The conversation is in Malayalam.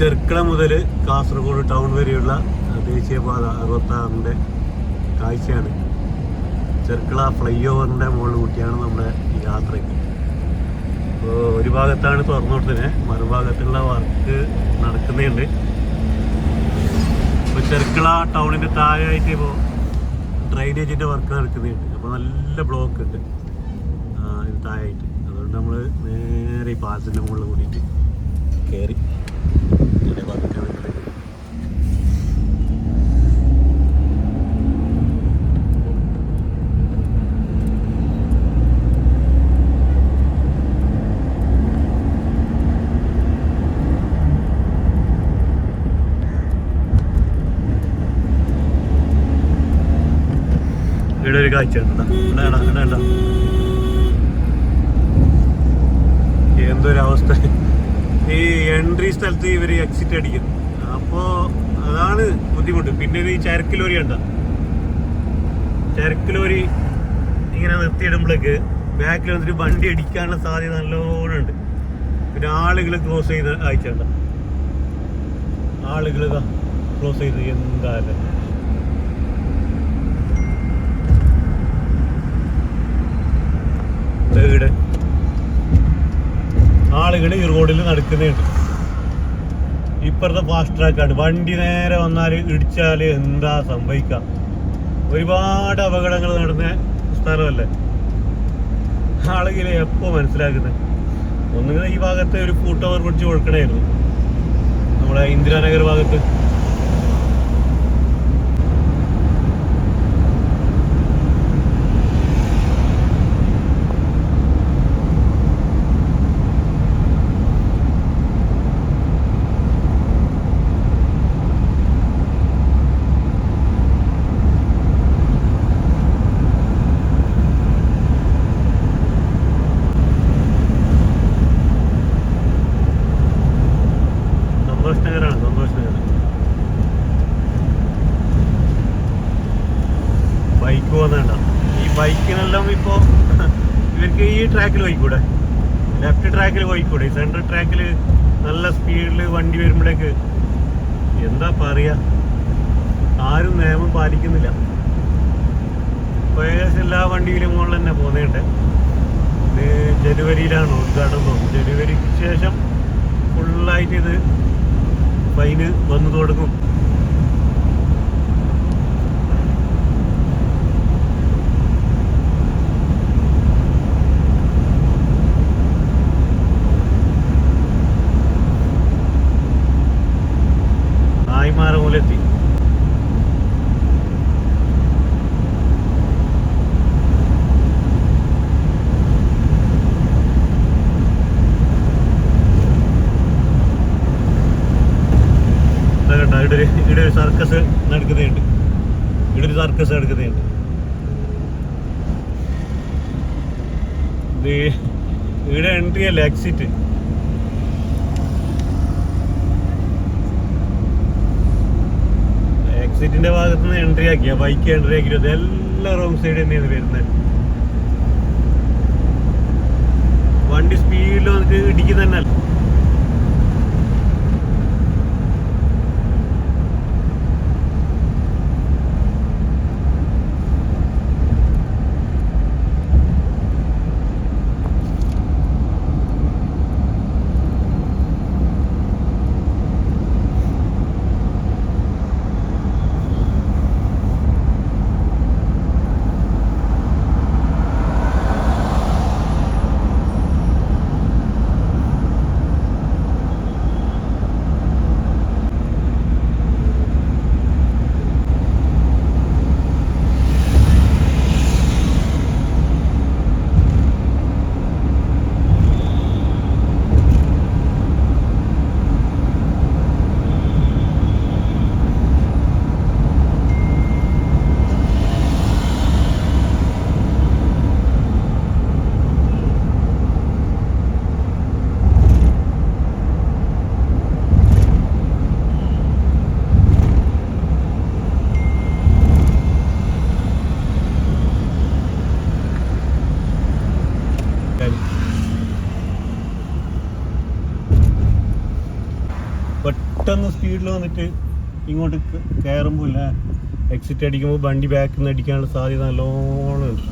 ചെർക്കള മുതൽ കാസർഗോഡ് ടൗൺ വരെയുള്ള ദേശീയപാത അറുപത്താറിന്റെ കാഴ്ചയാണ്. ചെർക്കള ഫ്ലൈ ഓവറിന്റെ മുകളിൽ കൂട്ടിയാണ് നമ്മുടെ യാത്രയ്ക്ക് അപ്പോൾ ഒരു ഭാഗത്താണ് തുറന്നു കൊടുത്തത്. മറുഭാഗത്തുള്ള വർക്ക് നടക്കുന്നുണ്ട്. ഇപ്പോൾ ചെർക്കള ടൗണിന്റെ താഴെയായിട്ട് ഇപ്പോൾ ഡ്രൈനേജിന്റെ വർക്ക് നടക്കുന്നുണ്ട്. അപ്പോൾ നല്ല ബ്ലോക്ക് ഉണ്ട്. താഴെയായിട്ട്. അതുകൊണ്ട് നമ്മൾ നേരെ ഈ പാലത്തിന്റെ മുകളിൽ കൂടിയിട്ട് കയറി ഇവിടെ ഒരു കാഴ്ച എന്തൊരവസ്ഥ. ഈ എൻട്രി സ്ഥലത്ത് ഇവർ എക്സിറ്റ് അടിക്കും. അപ്പോ അതാണ് ബുദ്ധിമുട്ട്. പിന്നെ ഈ ചരക്ക് ലോറി ഉണ്ട ചരക്ക് ലോറി ഇങ്ങനെ നിർത്തിയിടുമ്പോഴേക്ക് ബാക്കിൽ വന്നിട്ട് വണ്ടി അടിക്കാനുള്ള സാധ്യത നല്ലോണം ഉണ്ട്. പിന്നെ ആളുകൾ ക്ലോസ് ചെയ്ത് അയച്ചണ്ട ആളുകൾ ക്ലോസ് ചെയ്ത് എന്തായാലും. ഇവിടെ ആളുകൾ ഈ റോഡിൽ നടക്കുന്നുണ്ട്. ഇപ്പുറത്തെ ഫാസ്റ്റ് ട്രാക്കാണ് വണ്ടി നേരെ വന്നാൽ ഇടിച്ചാൽ എന്താ സംഭവിക്കുക ഒരുപാട് അപകടങ്ങൾ നടന്ന സ്ഥലമല്ലേ? ആളുകൾ എപ്പോൾ മനസ്സിലാക്കുന്നത് ഒന്നുകിൽ ഈ ഭാഗത്ത് ഒരു ഫൂട്ട് പിടിച്ച് കൊടുക്കണമായിരുന്നു നമ്മുടെ ഇന്ദിരാനഗർ ഭാഗത്ത് സന്തോഷ് നഗറാണ് സന്തോഷ് നഗർ ബൈക്ക് പോകുന്നുണ്ട ഈ ഇപ്പോ ഇവർക്ക് ഈ ട്രാക്കിൽ പോയിക്കൂടെ? ലെഫ്റ്റ് ട്രാക്കിൽ പോയിക്കൂടെ? സെൻട്രൽ ട്രാക്കിൽ നല്ല സ്പീഡിൽ വണ്ടി വരുമ്പോഴേക്ക് എന്താ പറയാ? ആരും നിയമം പാലിക്കുന്നില്ല. ഏകദേശം എല്ലാ വണ്ടിയിലും മുകളിൽ തന്നെ പോകുന്നുണ്ട്. ഇത് ജനുവരിയിലാണ് ഉദ്ഘാടനം ജനുവരിക്ക് ശേഷം ഫുള്ളായിട്ട് ഇത് ഫൈന് വന്നു തുടങ്ങും. നായ്മാറ മൂലെത്തി ഇതാ ഇവിടെ ഇവിടെ സർക്കസ് നടക്കുന്നുണ്ട്. ഇവിടെ ഒരു സർക്കസ് നടക്കുന്നുണ്ട്. ഇവിടെ എൻട്രി അല്ല എക്സിറ്റ് എക്സിറ്റിന്റെ ഭാഗത്ത് നിന്ന് എൻട്രി ആക്കിയ. ബൈക്ക് എൻട്രി ആക്കിയത് എല്ലാ റോങ് സൈഡ് തന്നെയാണ് വരുന്നത്. വണ്ടി സ്പീഡിൽ വന്നിട്ട് ഇടിക്കുന്നതന്നെ സ്പീഡിൽ വന്നിട്ട് ഇങ്ങോട്ട് കയറുമ്പോൾ ഇല്ല. എക്സിറ്റ് അടിക്കുമ്പോൾ വണ്ടി ബാക്കിൽ നിന്ന് അടിക്കാനുള്ള സാധ്യത നല്ലോണം ഉണ്ട്.